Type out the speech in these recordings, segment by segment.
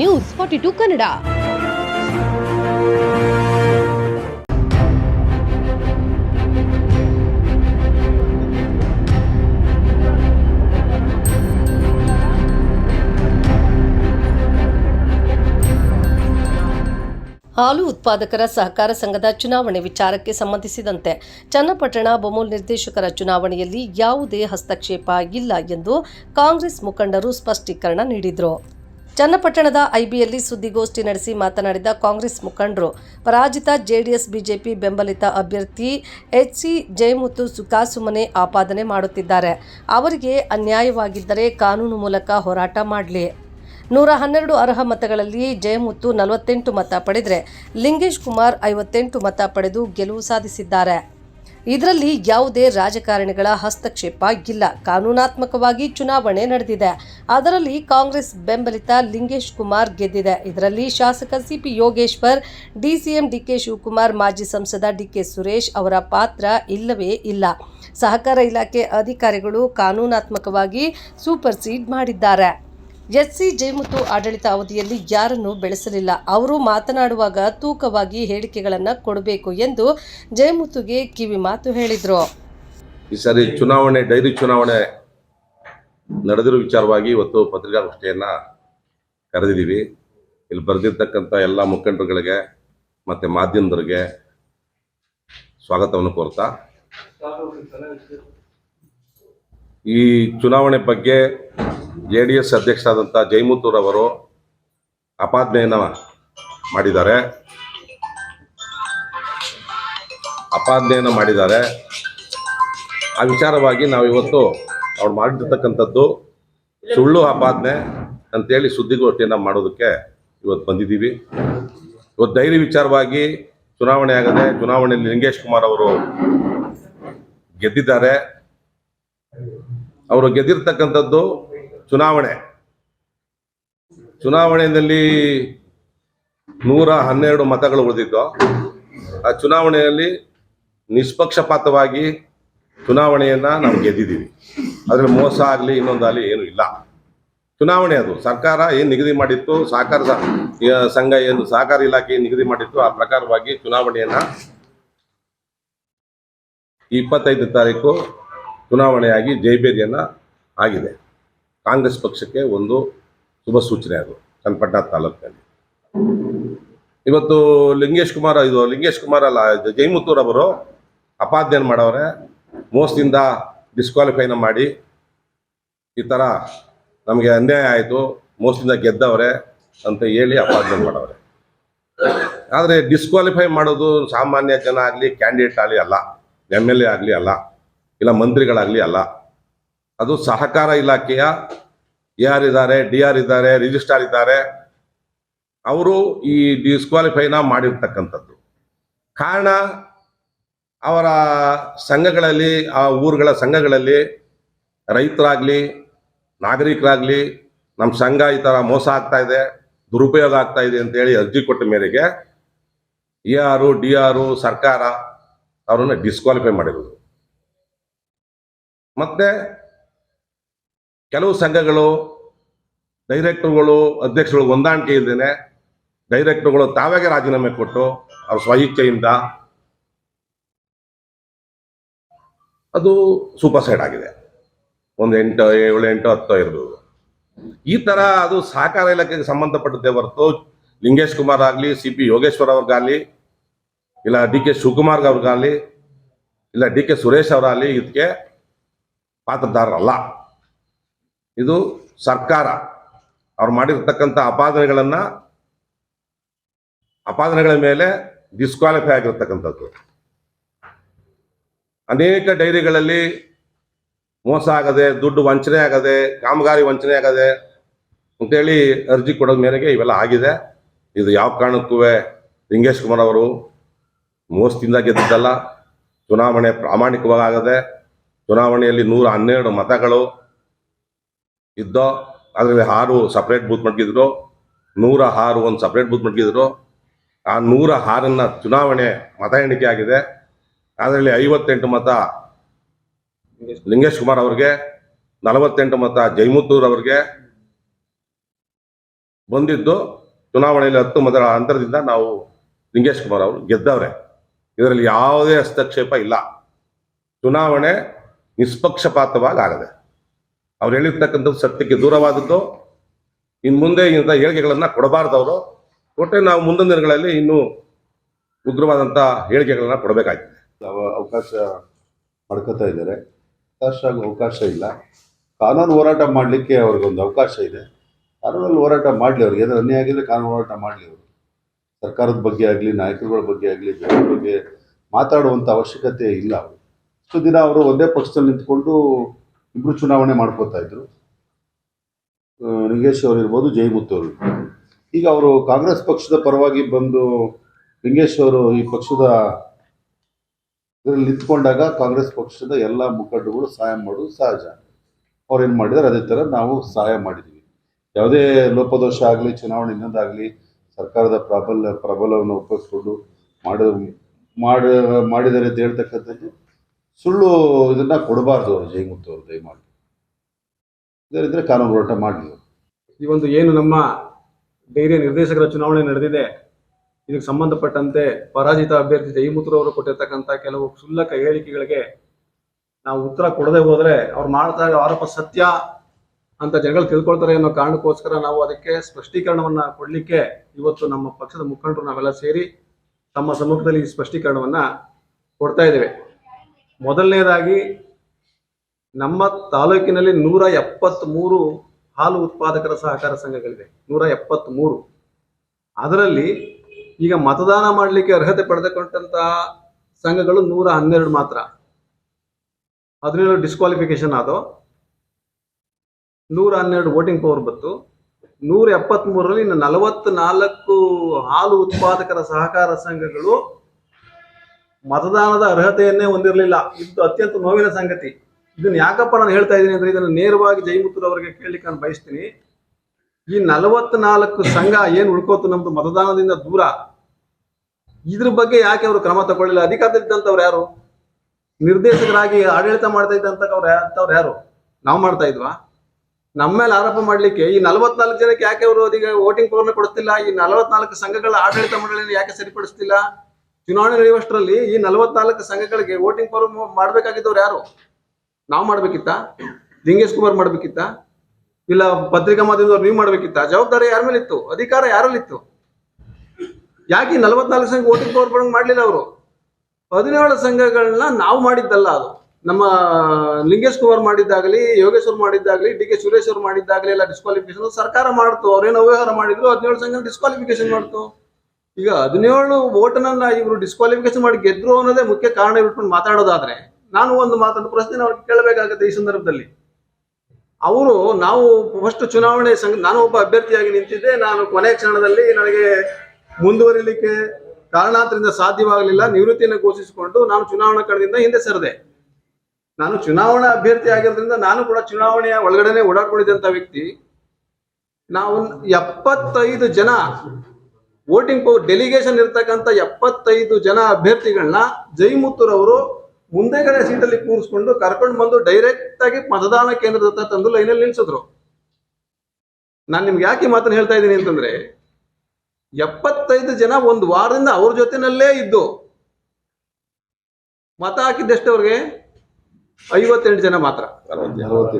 News forty two Kannada ಹಾಲು ಉತ್ಪಾದಕರ ಸಹಕಾರ ಸಂಘದ ಚುನಾವಣೆ ವಿಚಾರಕ್ಕೆ ಸಂಬಂಧಿಸಿದಂತೆ ಚನ್ನಪಟ್ಟಣ ಬೊಮ್ಮೂಲ್ ನಿರ್ದೇಶಕರ ಚುನಾವಣೆಯಲ್ಲಿ ಯಾವುದೇ ಹಸ್ತಕ್ಷೇಪ ಇಲ್ಲ ಎಂದು ಕಾಂಗ್ರೆಸ್ ಮುಖಂಡರು ಸ್ಪಷ್ಟೀಕರಣ ನೀಡಿದರು. ಚನ್ನಪಟ್ಟಣದ ಐಬಿಯಲ್ಲಿ ಸುದ್ದಿಗೋಷ್ಠಿ ನಡೆಸಿ ಮಾತನಾಡಿದ ಕಾಂಗ್ರೆಸ್ ಮುಖಂಡರು, ಪರಾಜಿತ ಜೆಡಿಎಸ್, ಬಿಜೆಪಿ ಬೆಂಬಲಿತ ಅಭ್ಯರ್ಥಿ ಎಚ್ ಸಿ ಜಯಮುತ್ತು ಸುಖಾಸುಮನೆ ಆಪಾದನೆ ಮಾಡುತ್ತಿದ್ದಾರೆ. ಅವರಿಗೆ ಅನ್ಯಾಯವಾಗಿದ್ದರೆ ಕಾನೂನು ಮೂಲಕ ಹೋರಾಟ ಮಾಡಲಿ. ನೂರ ಹನ್ನೆರಡು ಅರ್ಹ ಮತಗಳಲ್ಲಿ ಜಯಮುತ್ತು ನಲವತ್ತೆಂಟು ಮತ ಪಡೆದರೆ ಲಿಂಗೇಶ್ ಕುಮಾರ್ ಐವತ್ತೆಂಟು ಮತ ಪಡೆದು ಗೆಲುವು ಸಾಧಿಸಿದ್ದಾರೆ. ಇದರಲ್ಲಿ ಯಾವುದೇ ರಾಜಕಾರಣಿಗಳ ಹಸ್ತಕ್ಷೇಪ ಇಲ್ಲ. ಕಾನೂನಾತ್ಮಕವಾಗಿ ಚುನಾವಣೆ ನಡೆದಿದೆ. ಅದರಲ್ಲಿ ಕಾಂಗ್ರೆಸ್ ಬೆಂಬಲಿತ ಲಿಂಗೇಶ್ ಕುಮಾರ್ ಗೆದ್ದಿದೆ. ಇದರಲ್ಲಿ ಶಾಸಕ CP Yogeshwar, DCM DK Shivakumar, ಮಾಜಿ ಸಂಸದ ಡಿಕೆ ಸುರೇಶ್ ಅವರ ಪಾತ್ರ ಇಲ್ಲವೇ ಇಲ್ಲ. ಸಹಕಾರ ಇಲಾಖೆ ಅಧಿಕಾರಿಗಳು ಕಾನೂನಾತ್ಮಕವಾಗಿ ಸೂಪರ್ ಸೀಡ್ ಮಾಡಿದ್ದಾರೆ ಎಸ್ಸಿ ಜಯಮುತ್ತು ಆಡಳಿತ ಅವಧಿಯಲ್ಲಿ ಯಾರನ್ನು ಬೆಳೆಸಲಿಲ್ಲ. ಅವರು ಮಾತನಾಡುವಾಗ ತೂಕವಾಗಿ ಹೇಳಿಕೆಗಳನ್ನು ಕೊಡಬೇಕು ಎಂದು ಜಯಮುತ್ತುಗೆ ಕಿವಿ ಮಾತು ಹೇಳಿದರು. ಈ ಸಾರಿ ಚುನಾವಣೆ, ಡೈರಿ ಚುನಾವಣೆ ನಡೆದಿರೋ ವಿಚಾರವಾಗಿ ಇವತ್ತು ಪತ್ರಿಕಾಗೋಷ್ಠಿಯನ್ನು ಕರೆದಿದ್ದೀವಿ. ಇಲ್ಲಿ ಬರೆದಿರ್ತಕ್ಕಂಥ ಎಲ್ಲ ಮುಖಂಡರುಗಳಿಗೆ ಮತ್ತು ಮಾಧ್ಯಮದವರಿಗೆ ಸ್ವಾಗತವನ್ನು ಕೋರ್ತಾ. ಈ ಚುನಾವಣೆ ಬಗ್ಗೆ ಜೆ ಡಿ ಎಸ್ ಅಧ್ಯಕ್ಷರಾದಂಥ ಜೈಮುತ್ತೂರವರು ಮಾಡಿದ್ದಾರೆ. ಅಪಾದನೆಯನ್ನು ಮಾಡಿದ್ದಾರೆ. ಆ ವಿಚಾರವಾಗಿ ನಾವು ಇವತ್ತು ಅವ್ರು ಮಾಡಿರ್ತಕ್ಕಂಥದ್ದು ಸುಳ್ಳು ಆಪಾದನೆ ಅಂತೇಳಿ ಸುದ್ದಿಗೋಷ್ಠಿಯನ್ನು ಮಾಡೋದಕ್ಕೆ ಇವತ್ತು ಬಂದಿದ್ದೀವಿ. ಇವತ್ತು ಧೈರ್ಯ ವಿಚಾರವಾಗಿ ಚುನಾವಣೆ ಆಗದೆ ಚುನಾವಣೆಯಲ್ಲಿ ಲಿಂಗೇಶ್ ಕುಮಾರ್ ಅವರು ಗೆದ್ದಿದ್ದಾರೆ. ಅವರು ಗೆದ್ದಿರ್ತಕ್ಕಂಥದ್ದು ಚುನಾವಣೆ. ಚುನಾವಣೆಯಲ್ಲಿ ನೂರ ಹನ್ನೆರಡು ಮತಗಳು ಉಳಿದಿದ್ದು. ಆ ಚುನಾವಣೆಯಲ್ಲಿ ನಿಷ್ಪಕ್ಷಪಾತವಾಗಿ ಚುನಾವಣೆಯನ್ನ ನಾವು ಗೆದ್ದಿದ್ದೀವಿ. ಅದರಲ್ಲಿ ಮೋಸ ಆಗಲಿ ಇನ್ನೊಂದಾಗಲಿ ಏನು ಇಲ್ಲ. ಚುನಾವಣೆ ಅದು. ಸರ್ಕಾರ ಏನು ನಿಗದಿ ಮಾಡಿತ್ತು? ಸಹಕಾರ ಸಂಘ ಏನು ಸಹಕಾರ ಇಲಾಖೆ ಏನು ನಿಗದಿ ಮಾಡಿತ್ತು? ಆ ಪ್ರಕಾರವಾಗಿ ಚುನಾವಣೆಯನ್ನ ಇಪ್ಪತ್ತೈದು ತಾರೀಕು ಚುನಾವಣೆಯಾಗಿ ಜೈಬೇರಿಯನ್ನ ಆಗಿದೆ. ಕಾಂಗ್ರೆಸ್ ಪಕ್ಷಕ್ಕೆ ಒಂದು ಶುಭ ಸೂಚನೆ ಅದು, ಚನ್ನಪಟ್ಟಣ ತಾಲೂಕಿನಲ್ಲಿ ಇವತ್ತು ಲಿಂಗೇಶ್ ಕುಮಾರ್, ಇದು ಲಿಂಗೇಶ್ ಕುಮಾರ್ ಅಲ್ಲ ಜೈಮುತ್ತೂರ್ ಅವರು ಅಪಾದನೆ ಮಾಡವ್ರೆ. ಮೋಸದಿಂದ ಡಿಸ್ಕ್ವಾಲಿಫೈನ ಮಾಡಿ ಈ ಥರ ನಮಗೆ ಅನ್ಯಾಯ ಆಯಿತು ಮೋಸದಿಂದ ಗೆದ್ದವ್ರೆ ಅಂತ ಹೇಳಿ ಅಪಾದನೆ ಮಾಡವ್ರೆ. ಆದರೆ ಡಿಸ್ಕ್ವಾಲಿಫೈ ಮಾಡೋದು ಸಾಮಾನ್ಯ ಜನ ಆಗಲಿ ಕ್ಯಾಂಡಿಡೇಟ್ ಆಗಲಿ ಅಲ್ಲ ಎಂ ಎಲ್ ಎ ಆಗಲಿ ಅಲ್ಲ, ಇಲ್ಲ ಮಂತ್ರಿಗಳಾಗಲಿ ಅಲ್ಲ ಅದು ಸಹಕಾರ ಇಲಾಖೆಯ ಆರ್ ಇದ್ದಾರೆ ಡಿ ಆರ್ ಇದ್ದಾರೆ ರಿಜಿಸ್ಟ್ರಾರ್ ಇದ್ದಾರೆ. ಅವರು ಈ ಡಿಸ್ಕ್ವಾಲಿಫೈನ ಮಾಡಿರ್ತಕ್ಕಂಥದ್ದು. ಕಾರಣ ಅವರ ಸಂಘಗಳಲ್ಲಿ, ಆ ಊರುಗಳ ಸಂಘಗಳಲ್ಲಿ ರೈತರಾಗಲಿ, ನಾಗರಿಕರಾಗಲಿ ನಮ್ಮ ಸಂಘ ಈ ಥರ ಮೋಸ ಆಗ್ತಾ ಇದೆ, ದುರುಪಯೋಗ ಆಗ್ತಾ ಇದೆ ಅಂತೇಳಿ ಅರ್ಜಿ ಕೊಟ್ಟ ಮೇರೆಗೆ ಎ ಆರು ಡಿ ಆರು ಸರ್ಕಾರ ಅವರನ್ನು ಡಿಸ್ಕ್ವಾಲಿಫೈ ಮಾಡಿರೋದು. ಮತ್ತೆ ಕೆಲವು ಸಂಘಗಳು, ಡೈರೆಕ್ಟರ್ಗಳು ಅಧ್ಯಕ್ಷಗಳು ಹೊಂದಾಣಿಕೆ ಇಲ್ದೇನೆ ಡೈರೆಕ್ಟರ್ಗಳು ತಾವಾಗೆ ರಾಜೀನಾಮೆ ಕೊಟ್ಟು ಅವ್ರ ಸ್ವಇಚ್ಛೆಯಿಂದ ಅದು ಸೂಪರ್ ಸೈಡ್ ಆಗಿದೆ. ಒಂದು ಎಂಟು, ಏಳು, ಎಂಟು, ಹತ್ತು ಇರ್ಬೋದು. ಈ ತರ ಅದು ಸಹಕಾರ ಇಲಾಖೆಗೆ ಸಂಬಂಧಪಟ್ಟದ್ದೇ ಹೊರತು ಲಿಂಗೇಶ್ ಕುಮಾರ್ ಆಗಲಿ, ಸಿ ಪಿ ಯೋಗೇಶ್ವರ್ ಅವ್ರಿಗಾಗಲಿ, ಇಲ್ಲ ಡಿ ಕೆ ಶಿವಕುಮಾರ್ ಅವ್ರಿಗಾಗಲಿ, ಇಲ್ಲ ಡಿ ಕೆ ಸುರೇಶ್ ಅವರಾಗಲಿ ಇದಕ್ಕೆ ಪಾತ್ರದಾರರಲ್ಲ ಇದು ಸರ್ಕಾರ ಅವ್ರು ಮಾಡಿರ್ತಕ್ಕಂಥ ಅಪಾದನೆಗಳನ್ನ ಅಪಾದನೆಗಳ ಮೇಲೆ ಡಿಸ್ಕ್ವಾಲಿಫೈ ಆಗಿರ್ತಕ್ಕಂಥದ್ದು. ಅನೇಕ ಡೈರಿಗಳಲ್ಲಿ ಮೋಸ ಆಗದೆ, ದುಡ್ಡು ವಂಚನೆ ಆಗದೆ, ಕಾಮಗಾರಿ ವಂಚನೆ ಆಗದೆ ಅಂತೇಳಿ ಅರ್ಜಿ ಕೊಡೋದ ಮೇರೆಗೆ ಇವೆಲ್ಲ ಆಗಿದೆ. ಇದು ಯಾವ ಕಾರಣಕ್ಕೂ ಲಿಂಗೇಶ್ ಕುಮಾರ್ ಅವರು ಮೋಸದಿಂದ ಗೆದ್ದಿದ್ದಲ್ಲ. ಚುನಾವಣೆ ಪ್ರಾಮಾಣಿಕವಾಗದೆ ಚುನಾವಣೆಯಲ್ಲಿ ನೂರ ಹನ್ನೆರಡು ಮತಗಳು ಇದ್ದೋ, ಅದರಲ್ಲಿ ಆರು ಸಪ್ರೇಟ್ ಬೂತ್ ಮಡಗಿದ್ರು ನೂರ ಆರು ಒಂದು ಸಪ್ರೇಟ್ ಬೂತ್ ಮಡಗಿದ್ರು ಆ ನೂರ ಆರನ್ನ ಚುನಾವಣೆ ಮತ ಎಣಿಕೆ ಆಗಿದೆ. ಅದರಲ್ಲಿ ಐವತ್ತೆಂಟು ಮತ ಲಿಂಗೇಶ್ ಕುಮಾರ್ ಅವ್ರಿಗೆ, ನಲವತ್ತೆಂಟು ಮತ ಜೈಮುತ್ತೂರ್ ಅವ್ರಿಗೆ. ಬಂದಿದ್ದು ಚುನಾವಣೆಯಲ್ಲಿ ಹತ್ತು ಮತಗಳ ಅಂತರದಿಂದ ನಾವು ಲಿಂಗೇಶ್ ಕುಮಾರ್ ಅವರು ಗೆದ್ದವ್ರೆ. ಇದರಲ್ಲಿ ಯಾವುದೇ ಹಸ್ತಕ್ಷೇಪ ಇಲ್ಲ. ಚುನಾವಣೆ ನಿಷ್ಪಕ್ಷಪಾತವಾಗಿ ಆಗದೆ. ಅವ್ರು ಹೇಳಿರ್ತಕ್ಕಂಥದ್ದು ಸತ್ಯಕ್ಕೆ ದೂರವಾದದ್ದು. ಇನ್ನು ಮುಂದೆ ಇಂಥ ಹೇಳಿಕೆಗಳನ್ನು ಕೊಡಬಾರ್ದು ಅವರು. ಕೊಟ್ಟರೆ ನಾವು ಮುಂದಿನ ದಿನಗಳಲ್ಲಿ ಇನ್ನೂ ಉಗ್ರವಾದಂಥ ಹೇಳಿಕೆಗಳನ್ನ ಕೊಡಬೇಕಾಗ್ತದೆ ಅವ- ಅವಕಾಶ ಪಡ್ಕೋತಾ ಇದ್ದಾರೆ. ಅವಕಾಶ ಅವಕಾಶ ಇಲ್ಲ. ಕಾನೂನು ಹೋರಾಟ ಮಾಡಲಿಕ್ಕೆ ಅವ್ರಿಗೊಂದು ಅವಕಾಶ ಇದೆ. ಕಾನೂನಲ್ಲಿ ಹೋರಾಟ ಮಾಡಲಿ ಅವ್ರಿಗೆ. ಏನಾದ್ರು ಅನ್ಯಾಯ ಆಗಿದ್ರೆ ಕಾನೂನು ಹೋರಾಟ ಮಾಡಲಿ ಅವರು. ಸರ್ಕಾರದ ಬಗ್ಗೆ ಆಗಲಿ, ನಾಯಕರುಗಳ ಬಗ್ಗೆ ಆಗಲಿ, ಜನರ ಬಗ್ಗೆ ಮಾತಾಡುವಂಥ ಅವಶ್ಯಕತೆ ಇಲ್ಲ ಅವರು ಇಷ್ಟು ದಿನ ಅವರು ಒಂದೇ ಪಕ್ಷದಲ್ಲಿ ನಿಂತ್ಕೊಂಡು ಇಬ್ಬರು ಚುನಾವಣೆ ಮಾಡ್ಕೋತಾ ಇದ್ರು. ನಿಂಗೇಶ್ ಅವರು ಇರ್ಬೋದು ಜಯಮುತ್ತು ಅವರು ಈಗ ಅವರು ಕಾಂಗ್ರೆಸ್ ಪಕ್ಷದ ಪರವಾಗಿ ಬಂದು ಲಿಂಗೇಶ್ ಅವರು ಈ ಪಕ್ಷದ ಇದರಲ್ಲಿ ನಿಂತ್ಕೊಂಡಾಗ ಕಾಂಗ್ರೆಸ್ ಪಕ್ಷದ ಎಲ್ಲ ಮುಖಂಡಗಳು ಸಹಾಯ ಮಾಡೋದು ಸಹಜ. ಅವ್ರು ಏನು ಮಾಡಿದ್ದಾರೆ ಅದೇ ಥರ ನಾವು ಸಹಾಯ ಮಾಡಿದ್ದೀವಿ ಯಾವುದೇ ಲೋಪದೋಷ ಆಗಲಿ, ಚುನಾವಣೆ ಇನ್ನೊಂದಾಗಲಿ, ಸರ್ಕಾರದ ಪ್ರಬಲ ಪ್ರಬಲವನ್ನು ಉಪಯೋಗಿಸ್ಕೊಂಡು ಮಾಡ ಮಾಡಿದರೆ ಅಂತ ಹೇಳ್ತಕ್ಕಂಥದ್ದು ಸುಳ್ಳು ಇದನ್ನು ಕೊಡಬಾರ್ದು ಅವರು ಜಯಮುತ್ತು ಅವರು ದಯಮಾಡಿ. ಇದರಿದ್ರೆ ಕಾನೂನು ಹೋರಾಟ ಮಾಡಲಿ ಅವರು. ಈ ಒಂದು ಏನು ನಮ್ಮ ಡೈರಿಯ ನಿರ್ದೇಶಕರ ಚುನಾವಣೆ ನಡೆದಿದೆ, ಇದಕ್ಕೆ ಸಂಬಂಧಪಟ್ಟಂತೆ ಪರಾಜಿತ ಅಭ್ಯರ್ಥಿ ಜಯಮುತ್ರ ಅವರು ಕೊಟ್ಟಿರ್ತಕ್ಕಂಥ ಕೆಲವು ಕ್ಷುಲ್ಲಕ ಹೇಳಿಕೆಗಳಿಗೆ ನಾವು ಉತ್ತರ ಕೊಡದೆ ಹೋದರೆ ಅವ್ರು ಮಾಡ್ತಾ ಇರೋ ಆರೋಪ ಸತ್ಯ ಅಂತ ಜನಗಳು ತಿಳ್ಕೊಳ್ತಾರೆ ಅನ್ನೋ ಕಾರಣಕ್ಕೋಸ್ಕರ ನಾವು ಅದಕ್ಕೆ ಸ್ಪಷ್ಟೀಕರಣವನ್ನ ಕೊಡಲಿಕ್ಕೆ ಇವತ್ತು ನಮ್ಮ ಪಕ್ಷದ ಮುಖಂಡರು ನಾವೆಲ್ಲ ಸೇರಿ ತಮ್ಮ ಸಮ್ಮುಖದಲ್ಲಿ ಈ ಸ್ಪಷ್ಟೀಕರಣವನ್ನ ಕೊಡ್ತಾ ಇದ್ದೇವೆ. ಮೊದಲನೇದಾಗಿ ನಮ್ಮ ತಾಲೂಕಿನಲ್ಲಿ ನೂರ ಎಪ್ಪತ್ತ್ ಹಾಲು ಉತ್ಪಾದಕರ ಸಹಕಾರ ಸಂಘಗಳಿವೆ ನೂರ ಎಪ್ಪತ್ತ್ ಮೂರು ಅದರಲ್ಲಿ ಈಗ ಮತದಾನ ಮಾಡಲಿಕ್ಕೆ ಅರ್ಹತೆ ಪಡೆದುಕೊಂಡಂತಹ ಸಂಘಗಳು ನೂರ ಹನ್ನೆರಡು ಮಾತ್ರ. ಹದಿನೇಳು ಡಿಸ್ಕ್ವಾಲಿಫಿಕೇಶನ್ ಆದವು. ನೂರ ಹನ್ನೆರಡು ವೋಟಿಂಗ್ ಪವರ್ ಬಂತು. ನೂರ ಎಪ್ಪತ್ತ್ ಮೂರರಲ್ಲಿ ಇನ್ನು ನಲವತ್ನಾಲ್ಕು ಹಾಲು ಉತ್ಪಾದಕರ ಸಹಕಾರ ಸಂಘಗಳು ಮತದಾನದ ಅರ್ಹತೆಯನ್ನೇ ಹೊಂದಿರಲಿಲ್ಲ. ಇದು ಅತ್ಯಂತ ನೋವಿನ ಸಂಗತಿ. ಇದನ್ನು ಯಾಕಪ್ಪ ನಾನು ಹೇಳ್ತಾ ಇದ್ದೀನಿ ಅಂದ್ರೆ ಇದನ್ನು ನೇರವಾಗಿ ಜೈಮುತ್ತೂರ್ ಅವರಿಗೆ ಕೇಳಲಿಕ್ಕೆ ನಾನು ಬಯಸ್ತೀನಿ. ಈ ನಲವತ್ನಾಲ್ಕು ಸಂಘ ಏನು ಉಳ್ಕೋತು ನಮ್ದು ಮತದಾನದಿಂದ ದೂರ? ಇದ್ರ ಬಗ್ಗೆ ಯಾಕೆ ಅವರು ಕ್ರಮ ತಗೊಳ್ಳಿಲ್ಲ? ಅಧಿಕಾರದಲ್ಲಿದ್ದಂಥವ್ರು ಯಾರು? ನಿರ್ದೇಶಕರಾಗಿ ಆಡಳಿತ ಮಾಡ್ತಾ ಇದ್ದಂಥವ್ರು ಅಂತವ್ರು ಯಾರು? ನಾವು ಮಾಡ್ತಾ ಇದ್ವಾ? ನಮ್ಮ ಮೇಲೆ ಆರೋಪ ಮಾಡ್ಲಿಕ್ಕೆ ಈ ನಲವತ್ನಾಲ್ಕು ಜನಕ್ಕೆ ಯಾಕೆ ಅವರು ಅದೀಗ ವೋಟಿಂಗ್ ಪವರ್ನ ಕೊಡ್ತಿಲ್ಲ? ಈ ನಲವತ್ನಾಲ್ಕು ಸಂಘಗಳ ಆಡಳಿತ ಮಂಡಳಿಯನ್ನು ಯಾಕೆ ಸರಿಪಡಿಸ್ತಿಲ್ಲ? ಚುನಾವಣೆ ನಡೆಯುವಷ್ಟರಲ್ಲಿ ಈ ನಲವತ್ನಾಲ್ಕು ಸಂಘಗಳಿಗೆ ವೋಟಿಂಗ್ ಫಾರ್ಮ್ ಮಾಡ್ಬೇಕಾಗಿದ್ದವ್ರು ಯಾರು? ನಾವು ಮಾಡ್ಬೇಕಿತ್ತ? ಲಿಂಗೇಶ್ ಕುಮಾರ್ ಮಾಡ್ಬೇಕಿತ್ತ? ಇಲ್ಲ ಪತ್ರಿಕಾ ಮಾಧ್ಯಮದವ್ರು ನೀವು ಮಾಡ್ಬೇಕಿತ್ತ? ಜವಾಬ್ದಾರಿ ಯಾರ ಮೇಲೆ ಇತ್ತು ಅಧಿಕಾರ ಯಾರಲ್ಲಿತ್ತು? ಯಾಕೆ ನಲವತ್ನಾಲ್ಕು ಸಂಘ ವೋಟಿಂಗ್ ಬರಂಗ್ ಮಾಡ್ಲಿಲ್ಲ ಅವರು? ಹದಿನೇಳು ಸಂಘಗಳನ್ನ ನಾವು ಮಾಡಿದ್ದಲ್ಲ ಅದು. ನಮ್ಮ ಲಿಂಗೇಶ್ ಕುಮಾರ್ ಮಾಡಿದ್ದಾಗಲಿ ಯೋಗೇಶ್ವರ್ ಮಾಡಿದ್ದಾಗಲಿ, ಡಿ ಕೆ ಸುರೇಶ್ ಅವ್ರು ಮಾಡಿದ್ದಾಗಲಿ ಎಲ್ಲ ಡಿಸ್ಕ್ವಾಲಿಫಿಕೇಶನ್ ಸರ್ಕಾರ ಮಾಡ್ತು. ಅವ್ರೇನು ಅವ್ಯವಹಾರ ಮಾಡಿದ್ರು, ಹದಿನೇಳು ಸಂಘ ಡಿಸ್ಕ್ವಾಲಿಫಿಕೇಶನ್ ಮಾಡ್ತು. ಈಗ ಹದಿನೇಳು ಓಟನನ್ನ ಇವರು ಡಿಸ್ಕ್ವಾಲಿಫಿಕೇಶನ್ ಮಾಡಿ ಗೆದ್ರು ಅನ್ನೋದೇ ಮುಖ್ಯ ಕಾರಣ ಇಟ್ಕೊಂಡು ಮಾತಾಡೋದಾದ್ರೆ, ನಾನು ಒಂದು ಮಾತನ್ನು ಪ್ರಶ್ನೆ ಅವ್ರಿಗೆ ಕೇಳಬೇಕಾಗತ್ತೆ ಈ ಸಂದರ್ಭದಲ್ಲಿ. ಅವರು ನಾವು ಫಸ್ಟ್ ಚುನಾವಣೆ ಸಂಘ ನಾನು ಒಬ್ಬ ಅಭ್ಯರ್ಥಿಯಾಗಿ ನಿಂತಿದ್ದೆ, ನಾನು ಕೊನೆ ಕ್ಷಣದಲ್ಲಿ ನನಗೆ ಮುಂದುವರಿಲಿಕ್ಕೆ ಕಾರಣಾಂತರದಿಂದ ಸಾಧ್ಯವಾಗಲಿಲ್ಲ, ನಿವೃತ್ತಿಯನ್ನು ಘೋಷಿಸಿಕೊಂಡು ನಾನು ಚುನಾವಣಾ ಕಣದಿಂದ ಹಿಂದೆ ಸರಿದೆ. ನಾನು ಚುನಾವಣಾ ಅಭ್ಯರ್ಥಿ ಆಗಿರೋದ್ರಿಂದ ನಾನು ಕೂಡ ಚುನಾವಣೆಯ ಒಳಗಡೆನೆ ಓಡಾಡ್ಕೊಂಡಿದ್ದಂತ ವ್ಯಕ್ತಿ. ನಾವು ಎಪ್ಪತ್ತೈದು ಜನ ವೋಟಿಂಗ್ ಪವರ್ ಡೆಲಿಗೇಷನ್ ಇರ್ತಕ್ಕಂಥ ಎಪ್ಪತ್ತೈದು ಜನ ಅಭ್ಯರ್ಥಿಗಳನ್ನ ಜೈಮುತ್ತೂರವರು ಮುಂದೆಗಡೆ ಸೀಟಲ್ಲಿ ಕೂರಿಸ್ಕೊಂಡು ಕರ್ಕೊಂಡು ಬಂದು ಡೈರೆಕ್ಟ್ ಆಗಿ ಮತದಾನ ಕೇಂದ್ರದ ಹತ್ರ ತಂದು ಲೈನಲ್ಲಿ ನಿಲ್ಸಿದ್ರು. ನಾನು ನಿಮ್ಗೆ ಯಾಕೆ ಮಾತನ್ನು ಮಾತನ್ನ ಹೇಳ್ತಾ ಇದ್ದೀನಿ ಅಂತಂದ್ರೆ, ಎಪ್ಪತ್ತೈದು ಜನ ಒಂದು ವಾರದಿಂದ ಅವ್ರ ಜೊತೆನಲ್ಲೇ ಇದ್ದು, ಮತ ಹಾಕಿದ್ದೆಷ್ಟು ಅವ್ರಿಗೆ ಐವತ್ತೆಂಟು ಜನ ಮಾತ್ರ.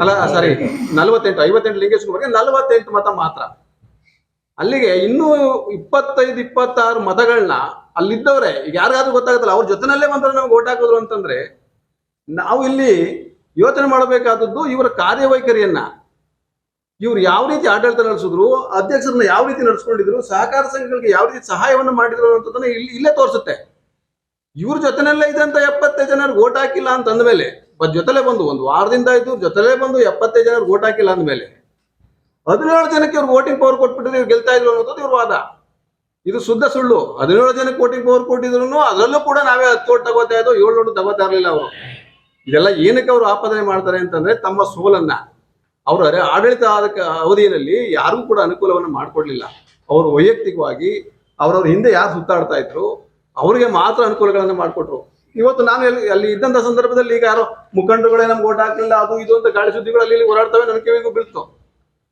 ಅಲ್ಲ ಸಾರಿ ನಲ್ವತ್ತೆಂಟು, ಐವತ್ತೆಂಟು ಲಿಂಗೇಶ್ ಕುಮಾರ್ಗೆ ನಲವತ್ತೆಂಟು ಮತ ಮಾತ್ರ. ಅಲ್ಲಿಗೆ ಇನ್ನೂ ಇಪ್ಪತ್ತೈದು, ಇಪ್ಪತ್ತಾರು ಮತಗಳನ್ನ ಅಲ್ಲಿದ್ದವರೇ. ಈಗ ಯಾರಿಗಾದ್ರೂ ಗೊತ್ತಾಗುತ್ತಲ್ಲ, ಅವ್ರ ಜೊತೆನಲ್ಲೇ ಬಂದ್ರೆ ನಾವು ಓಟ್ ಹಾಕಿದ್ರು ಅಂತಂದ್ರೆ, ನಾವು ಇಲ್ಲಿ ಯೋಚನೆ ಮಾಡಬೇಕಾದದ್ದು ಇವರ ಕಾರ್ಯವೈಖರಿಯನ್ನ. ಇವ್ರು ಯಾವ ರೀತಿ ಆಡಳಿತ ನಡೆಸಿದ್ರು, ಅಧ್ಯಕ್ಷರನ್ನ ಯಾವ ರೀತಿ ನಡೆಸ್ಕೊಂಡಿದ್ರು, ಸಹಕಾರ ಸಂಘಗಳಿಗೆ ಯಾವ ರೀತಿ ಸಹಾಯವನ್ನು ಮಾಡಿದ್ರು ಅನ್ನೋದನ್ನ ಇಲ್ಲಿ, ಇಲ್ಲೇ ತೋರಿಸುತ್ತೆ. ಇವ್ರ ಜೊತೆನಲ್ಲೇ ಇದ್ದಂತ ಎಪ್ಪತ್ತೈದು ಜನರಿಗೆ ಓಟ್ ಹಾಕಿಲ್ಲ ಅಂತ ಅಂದ್ಮೇಲೆ ಬಟ್ ಜೊತೆಲೆ ಬಂದು, ಒಂದು ವಾರದಿಂದ ಇದ್ದು ಜೊತೆಲೆ ಬಂದು ಎಪ್ಪತ್ತೈದು ಜನರಿಗೆ ಓಟ್ ಹಾಕಿಲ್ಲ ಅಂದ್ಮೇಲೆ ಹದಿನೇಳು ಜನಕ್ಕೆ ಇವ್ರು ವೋಟಿಂಗ್ ಪವರ್ ಕೊಟ್ಬಿಟ್ಟಿದ್ರೆ, ಇವ್ರು ಗೆಲ್ತಾ ಇದ್ರು ಅನ್ನೋದು ಇವ್ರ ವಾದ. ಇದು ಶುದ್ಧ ಸುಳ್ಳು. ಹದಿನೇಳು ಜನಕ್ಕೆ ವೋಟಿಂಗ್ ಪವರ್ ಕೊಟ್ಟಿದ್ರು ಅದರಲ್ಲೂ ಕೂಡ ನಾವೇ ಹತ್ತು ಓಟ್ ತಗೋತಾ ಇದ್ದೋ, ಏಳು ಓಟ್ ತಗೋತಾ ಇರಲಿಲ್ಲ ಅವರು. ಇದೆಲ್ಲ ಏನಕ್ಕೆ ಅವರು ಆಪಾದನೆ ಮಾಡ್ತಾರೆ ಅಂತಂದ್ರೆ ತಮ್ಮ ಸೋಲನ್ನ. ಅವರ ಆಡಳಿತ ಆದ- ಅವಧಿಯಲ್ಲಿ ಯಾರಿಗೂ ಕೂಡ ಅನುಕೂಲವನ್ನು ಮಾಡಿಕೊಡ್ಲಿಲ್ಲ. ಅವರು ವೈಯಕ್ತಿಕವಾಗಿ ಅವ್ರವ್ರ ಹಿಂದೆ ಯಾರು ಸುತ್ತಾಡ್ತಾ ಇದ್ರು, ಅವರಿಗೆ ಮಾತ್ರ ಅನುಕೂಲಗಳನ್ನು ಮಾಡಿಕೊಟ್ರು. ಇವತ್ತು ನಾನು ಎಲ್ಲಿ, ಅಲ್ಲಿ ಇದ್ದಂತ ಸಂದರ್ಭದಲ್ಲಿ ಈಗ ಯಾರೋ ಮುಖಂಡರುಗಳೇ ನಮ್ಗೆ ಓಟ್ ಹಾಕಲಿಲ್ಲ, ಅದು ಇದು ಅಂತ ಗಾಳಿ ಸುದ್ದಿಗಳು ಅಲ್ಲಿ ಓಡಾಡ್ತವೆ ನನ್ನ ಕಿವಿಗೂ ಬೀಳ್ತು.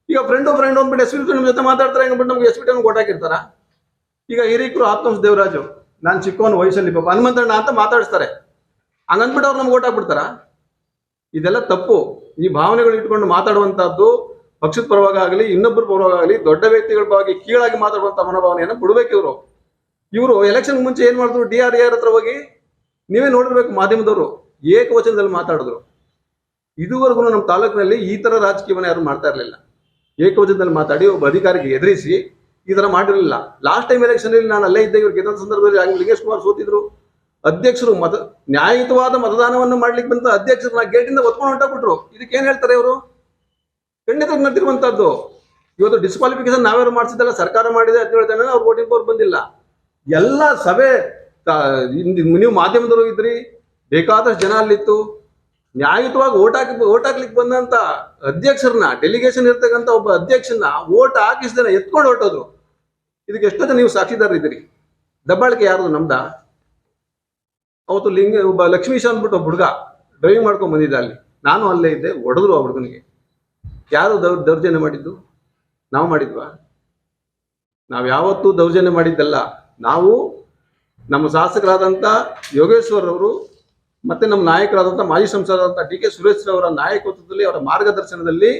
ಈಗ ಫ್ರೆಂಡ್ ಫ್ರೆಂಡ್ ಅಂದ್ಬಿಟ್ಟು ಎಸ್ ನಿಮ್ಮ ಜೊತೆ ಮಾತಾಡ್ತಾರೆ ಅಂದ್ಬಿಟ್ಟು ನಮ್ಗೆ ಎಸ್ ಬಿಟ್ಟು ಓಟ್ ಹಾಕಿರ್ತಾರ ಈಗ ಹಿರೀಕರು ಆತ್ಮಸ್ ದೇವರಾಜು, ನಾನು ಚಿಕ್ಕವನ ವಯಸ್ಸಲ್ಲಿ ಪಾಪ, ಹನುಮಂತಣ್ಣ ಅಂತ ಮಾತಾಡಿಸ್ತಾರೆ. ಹಂಗಂದ್ಬಿಟ್ಟು ಅವ್ರು ನಮ್ಗೆ ಓಟ್ ಹಾಕ್ಬಿಡ್ತಾರ ಇದೆಲ್ಲ ತಪ್ಪು. ಈ ಭಾವನೆಗಳು ಇಟ್ಕೊಂಡು ಮಾತಾಡುವಂತಹದ್ದು ಪಕ್ಷದ ಆಗಲಿ ಇನ್ನೊಬ್ಬರ ಆಗಲಿ, ದೊಡ್ಡ ವ್ಯಕ್ತಿಗಳ ಬಗ್ಗೆ ಕೀಳಾಗಿ ಮಾತಾಡುವಂತ ಮನೋಭಾವನೆಯನ್ನು ಬಿಡ್ಬೇಕು ಇವರು. ಇವರು ಎಲೆಕ್ಷನ್ ಮುಂಚೆ ಏನ್ ಮಾಡಿದ್ರು? ಡಿ ಆರ್ ಆರ್ ಹತ್ರ ಹೋಗಿ ನೀವೇ ನೋಡಿರ್ಬೇಕು ಮಾಧ್ಯಮದವರು, ಏಕವಚನದಲ್ಲಿ ಮಾತಾಡಿದ್ರು. ಇದುವರೆಗೂ ನಮ್ಮ ತಾಲೂಕಿನಲ್ಲಿ ಈ ತರ ರಾಜಕೀಯವನ್ನು ಯಾರು ಮಾಡ್ತಾ ಇರಲಿಲ್ಲ. ಏಕವಚನದಲ್ಲಿ ಮಾತಾಡಿ ಒಬ್ಬ ಅಧಿಕಾರಿಗೆ ಎದುರಿಸಿ ಈ ತರ ಮಾಡಿರಲಿಲ್ಲ. ಲಾಸ್ಟ್ ಟೈಮ್ ಎಲೆಕ್ಷನ್ ಅಲ್ಲಿ ನಾನು ಅಲ್ಲೇ ಇದ್ದೆ, ಇವ್ರು ಗೆದ್ದ ಸಂದರ್ಭದಲ್ಲಿ ಆಗಲಿ ಲಿಂಗೇಶ್ ಕುಮಾರ್ ಸೋತಿದ್ರು. ಅಧ್ಯಕ್ಷರು ಮತ, ನ್ಯಾಯಯುತವಾದ ಮತದಾನವನ್ನು ಮಾಡ್ಲಿಕ್ಕೆ ಬಂದ ಅಧ್ಯಕ್ಷರನ್ನ ಗೇಟಿಂದ ಒತ್ಕೊಂಡು ಹೊಂಟೋಗ್ಬಿಟ್ರು ಇದಕ್ಕೆ ಏನ್ ಹೇಳ್ತಾರೆ ಇವರು? ಖಂಡಿತ ನಡೆದಿರುವಂತದ್ದು ಇವತ್ತು ಡಿಸ್ಕ್ವಾಲಿಫಿಕೇಶನ್ ನಾವ್ಯಾರು ಮಾಡಿಸಿದ್ದಲ್ಲ, ಸರ್ಕಾರ ಮಾಡಿದೆ ಅಂತ ಹೇಳ್ತಾನೆ ಅವ್ರು ವೋಟಿಂಗ್ ಪವರ್ ಬಂದಿಲ್ಲ. ಎಲ್ಲ ಸಭೆ ನೀವು ಮಾಧ್ಯಮದವರು ಇದ್ರಿ, ಬೇಕಾದಷ್ಟು ಜನ ಅಲ್ಲಿತ್ತು. ನ್ಯಾಯಯುತವಾಗಿ ಓಟ್ ಹಾಕಿ ಓಟ್ ಹಾಕ್ಲಿಕ್ಕೆ ಬಂದಂತ ಅಧ್ಯಕ್ಷರನ್ನ ಡೆಲಿಗೇಷನ್ ಇರ್ತಕ್ಕಂಥ ಒಬ್ಬ ಅಧ್ಯಕ್ಷನ ಓಟ್ ಹಾಕಿಸ್ದೇನೆ ಎತ್ಕೊಂಡು ಹೊರಟೋದ್ರು. ಇದಕ್ಕೆ ಎಷ್ಟೋ ಜನ ನೀವು ಸಾಕ್ಷಿದಾರ ಇದ್ದೀರಿ? ದಬ್ಬಾಳಿಕೆ ಯಾರು ನಮ್ದ? ಅವತ್ತು ಲಿಂಗ, ಒಬ್ಬ ಲಕ್ಷ್ಮೀಶ ಅಂದ್ಬಿಟ್ಟು ಒಬ್ಬ ಹುಡುಗ ಡ್ರೈವಿಂಗ್ ಮಾಡ್ಕೊಂಡು ಬಂದಿದ್ದ ಅಲ್ಲಿ. ನಾನು ಅಲ್ಲೇ ಇದ್ದೆ, ಹೊಡೆದ್ರು ಆ ಹುಡುಗನಿಗೆ. ಯಾರು ದೌರ್ ದೌರ್ಜನ್ಯ ಮಾಡಿದ್ದು? ನಾವು ಮಾಡಿದ್ವಾ? ನಾವು ಯಾವತ್ತೂ ದೌರ್ಜನ್ಯ ಮಾಡಿದ್ದಲ್ಲ. ನಾವು ನಮ್ಮ ಶಾಸಕರಾದಂಥ ಯೋಗೇಶ್ವರ್ ಅವರು ಮತ್ತೆ ನಮ್ಮ ನಾಯಕರಾದಂಥ ಮಾಜಿ ಸಂಸದರಾದಂಥ ಡಿ ಕೆ ಸುರೇಶ್ ಅವರ ನಾಯಕತ್ವದಲ್ಲಿ ಅವರ ಮಾರ್ಗದರ್ಶನದಲ್ಲಿ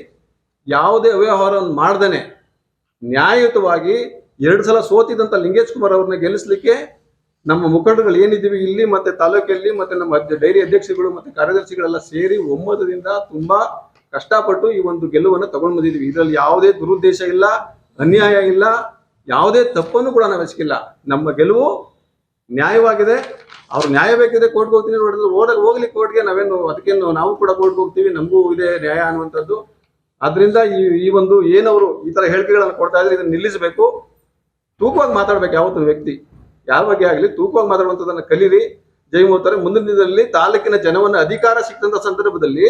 ಯಾವುದೇ ಅವ್ಯವಹಾರವನ್ನು ಮಾಡ್ದೇನೆ, ನ್ಯಾಯಯುತವಾಗಿ ಎರಡು ಸಲ ಸೋತಿದಂಥ ಲಿಂಗೇಶ್ ಕುಮಾರ್ ಅವ್ರನ್ನ ಗೆಲ್ಲಿಸಲಿಕ್ಕೆ ನಮ್ಮ ಮುಖಂಡರುಗಳು ಏನಿದ್ದೀವಿ ಇಲ್ಲಿ ಮತ್ತೆ ತಾಲೂಕಲ್ಲಿ ಮತ್ತೆ ನಮ್ಮ ಡೈರಿ ಅಧ್ಯಕ್ಷಗಳು ಮತ್ತೆ ಕಾರ್ಯದರ್ಶಿಗಳೆಲ್ಲ ಸೇರಿ ಒಮ್ಮತದಿಂದ ತುಂಬಾ ಕಷ್ಟಪಟ್ಟು ಈ ಒಂದು ಗೆಲುವನ್ನು ತಗೊಂಡು ಬಂದಿದ್ದೀವಿ. ಇದರಲ್ಲಿ ಯಾವುದೇ ದುರುದ್ದೇಶ ಇಲ್ಲ, ಅನ್ಯಾಯ ಇಲ್ಲ, ಯಾವುದೇ ತಪ್ಪನ್ನು ಕೂಡ ನಾವು ಹೆಚ್ಚಿಲ್ಲ ನಮ್ಮ ಗೆಲುವು ನ್ಯಾಯವಾಗಿದೆ. ಅವ್ರು ನ್ಯಾಯ ಬೇಕಿದ್ರೆ ಕೋರ್ಟ್ಗೆ ಹೋಗ್ತೀನಿ ನೋಡಿದ್ರೆ ಹೋದಾಗ ಹೋಗ್ಲಿ ಕೋರ್ಟ್ಗೆ ನಾವೇನು ಅದಕ್ಕೇನು ನಾವು ಕೂಡ ಕೋರ್ಟ್ಗೆ ಹೋಗ್ತೀವಿ, ನಮಗೂ ಇದೆ ನ್ಯಾಯ ಅನ್ನುವಂಥದ್ದು. ಅದರಿಂದ ಈ ಈ ಒಂದು ಏನವರು ಈ ತರ ಹೇಳಿಕೆಗಳನ್ನು ಕೊಡ್ತಾ ಇದ್ರೆ ಇದನ್ನ ನಿಲ್ಲಿಸಬೇಕು. ತೂಕವಾಗಿ ಮಾತಾಡ್ಬೇಕು ಯಾವತ್ತು ವ್ಯಕ್ತಿ. ಯಾವ ಬಗ್ಗೆ ಆಗಲಿ, ತೂಕವಾಗಿ ಮಾತಾಡುವಂಥದ್ದನ್ನು ಕಲೀರಿ. ಜೈ ಹೋಗ್ತಾರೆ ಮುಂದಿನ ದಿನದಲ್ಲಿ ತಾಲೂಕಿನ ಜನವನ್ನು ಅಧಿಕಾರ ಸಿಕ್ಕಂತ ಸಂದರ್ಭದಲ್ಲಿ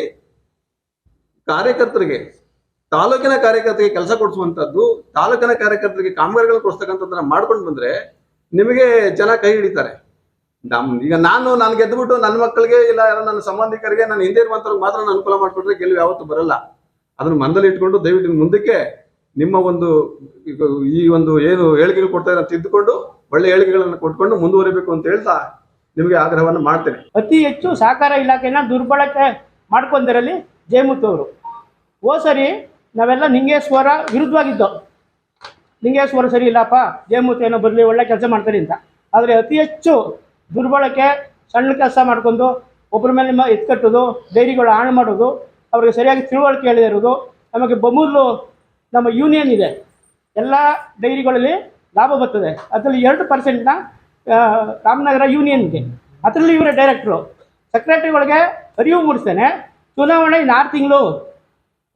ಕಾರ್ಯಕರ್ತರಿಗೆ, ತಾಲೂಕಿನ ಕಾರ್ಯಕರ್ತರಿಗೆ ಕೆಲಸ ಕೊಡಿಸುವಂಥದ್ದು, ತಾಲೂಕಿನ ಕಾರ್ಯಕರ್ತರಿಗೆ ಕಾಮಗಾರಿಗಳು ಕೊಡಿಸ್ತಕ್ಕಂಥದ್ದನ್ನ ಮಾಡ್ಕೊಂಡು ಬಂದರೆ ನಿಮಗೆ ಜನ ಕೈ ಹಿಡಿತಾರೆ. ನಮ್, ಈಗ ನಾನು ನಾನು ಗೆದ್ದುಬಿಟ್ಟು ನನ್ನ ಮಕ್ಕಳಿಗೆ ಇಲ್ಲ ಯಾರೋ ನನ್ನ ಸಂಬಂಧಿಕರಿಗೆ ನಾನು ಹಿಂದೆ ಇರುವಂತವ್ರಿಗೆ ಮಾತ್ರ ನಾನು ಅನುಕೂಲ ಮಾಡ್ಕೊಟ್ರೆ ಗೆಲುವು ಯಾವತ್ತೂ ಬರಲ್ಲ. ಅದನ್ನ ಮನದಲ್ಲಿ ಇಟ್ಕೊಂಡು ದಯವಿಟ್ಟು ಮುಂದಕ್ಕೆ ನಿಮ್ಮ ಒಂದು ಈ ಒಂದು ಏನು ಹೇಳಿಕೆಗಳು ಕೊಡ್ತಾ ಇರೋ ತಿದ್ದುಕೊಂಡು, ಒಳ್ಳೆ ಹೇಳಿಕೆಗಳನ್ನು ಕೊಟ್ಕೊಂಡು ಮುಂದುವರಿಬೇಕು ಅಂತ ಹೇಳ್ತಾ ನಿಮಗೆ ಆಗ್ರಹವನ್ನು ಮಾಡ್ತೇನೆ. ಅತಿ ಹೆಚ್ಚು ಸಹಕಾರ ಇಲಾಖೆನ ದುರ್ಬಳಕೆ ಮಾಡ್ಕೊಂಡಿರಲಿ ಜಯಮುತ್ತು ಅವರು. ಓ ಸರಿ, ನಾವೆಲ್ಲ ನಿಂಗೇಶ್ವರ ವಿರುದ್ಧವಾಗಿದ್ದೋ? ನಿಂಗೇಶ್ವರ ಸರಿ ಇಲ್ಲಪ್ಪ ಜಯಮುತ್ತು ಏನೋ ಬರಲಿ, ಒಳ್ಳೆ ಕೆಲಸ ಮಾಡ್ತಾರೆ ಅಂತ. ಆದರೆ ಅತಿ ಹೆಚ್ಚು ದುರ್ಬಳಕೆ, ಸಣ್ಣ ಕೆಲಸ ಮಾಡ್ಕೊಂಡು ಒಬ್ಬರ ಮೇಲೆ ಎತ್ಕಟ್ಟೋದು ಡೈರಿಗಳು ಹಾಳು ಮಾಡೋದು, ಅವ್ರಿಗೆ ಸರಿಯಾಗಿ ತಿಳುವಳಿಕೆ ಹೇಳದೇ ಇರೋದು, ನಮಗೆ ಬಮೂಲು ನಮ್ಮ ಯೂನಿಯನ್ ಇದೆ. ಎಲ್ಲ ಡೈರಿಗಳಲ್ಲಿ ಲಾಭ ಬರ್ತದೆ. ಅದರಲ್ಲಿ ಎರಡು ಪರ್ಸೆಂಟ್ನ ರಾಮನಗರ ಯೂನಿಯನ್ ಇದೆ. ಅದರಲ್ಲಿ ಇವರೇ ಡೈರೆಕ್ಟ್ರು ಸೆಕ್ರೆಟರಿಗಳಿಗೆ ಅರಿವು ಮೂಡಿಸ್ತೇನೆ. ಚುನಾವಣೆ ಇನ್ನು ಆರು ತಿಂಗಳು.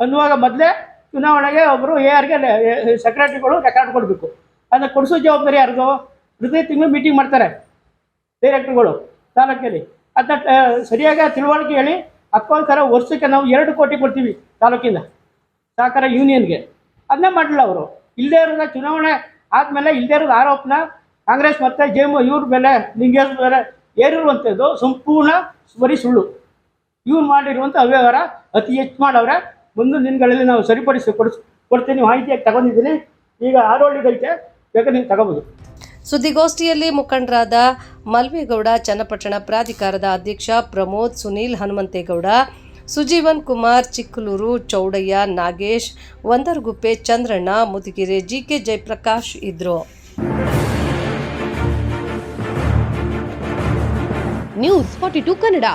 ಅನ್ನುವಾಗ ಮೊದಲೇ ಚುನಾವಣೆಗೆ ಒಬ್ಬರು ಎ ಆರ್ಗೆ ಸೆಕ್ರೆಟರಿಗಳು ರೆಕಾರ್ಡ್ ಕೊಡಬೇಕು. ಅದನ್ನು ಕೊಡಿಸೋ ಜವಾಬ್ದಾರಿ ಯಾರಿಗೂ? ಪ್ರತಿ ತಿಂಗಳು ಮೀಟಿಂಗ್ ಮಾಡ್ತಾರೆ. ಡೈರೆಕ್ಟ್ರುಗಳು ತಾಲೂಕಲ್ಲಿ ಅದನ್ನ ಸರಿಯಾಗಿ ತಿಳುವಳಿಕೆ ಹೇಳಿ ಅದಕ್ಕೋಸ್ಕರ ವರ್ಷಕ್ಕೆ ನಾವು ಎರಡು ಕೋಟಿ ಕೊಡ್ತೀವಿ ತಾಲೂಕಿಂದ. ಸಹಕಾರ ಯೂನಿಯನ್ಗೆ ಅದನ್ನೇ ಮಾಡಲಿಲ್ಲ ಅವರು. ಇಲ್ಲದೇ ಇರೋದ ಚುನಾವಣೆ ಆದಮೇಲೆ ಇಲ್ಲದೇ ಇರೋದು ಆರೋಪನ ಕಾಂಗ್ರೆಸ್ ಮತ್ತು ಜೆಮ್ ಇವ್ರ ಮೇಲೆ ಲಿಂಗೇಶ್ ಮೇಲೆ ಏರಿರುವಂಥದ್ದು ಸಂಪೂರ್ಣ ಬರೀ ಸುಳ್ಳು. ಇವ್ರು ಮಾಡಿರುವಂಥ ಅವ್ಯವಹಾರ ಅತಿ ಹೆಚ್ಚು ಮಾಡವ್ರೆ. ಮುಂದಿನ ದಿನಗಳಲ್ಲಿ ನಾವು ಸರಿಪಡಿಸಿ ಕೊಡಿಸ್, ಕೊಡ್ತೀನಿ, ಮಾಹಿತಿಯಾಗಿ ತಗೊಂಡಿದ್ದೀನಿ. ಈಗ ಆರೋಳಿಗೈತೆ ಬೇಕಾದ್ರೆ ನೀವು ತಗೋಬೋದು. ಸುದ್ದಿಗೋಷ್ಠಿಯಲ್ಲಿ ಮುಖಂಡರಾದ ಮಲ್ವೇಗೌಡ, ಚನ್ನಪಟ್ಟಣ ಪ್ರಾಧಿಕಾರದ ಅಧ್ಯಕ್ಷ ಪ್ರಮೋದ್, ಸುನೀಲ್ ಹನುಮಂತೇಗೌಡ, ಸುಜೀವನ್ ಕುಮಾರ್, ಚಿಕ್ಕಲೂರು ಚೌಡಯ್ಯ, ನಾಗೇಶ್, ಒಂದರ್ಗುಪ್ಪೆ ಚಂದ್ರಣ್ಣ, ಮುದಿಗೆರೆ ಜಿಕೆ ಜಯಪ್ರಕಾಶ್ ಇದ್ರು. News forty two Kannada.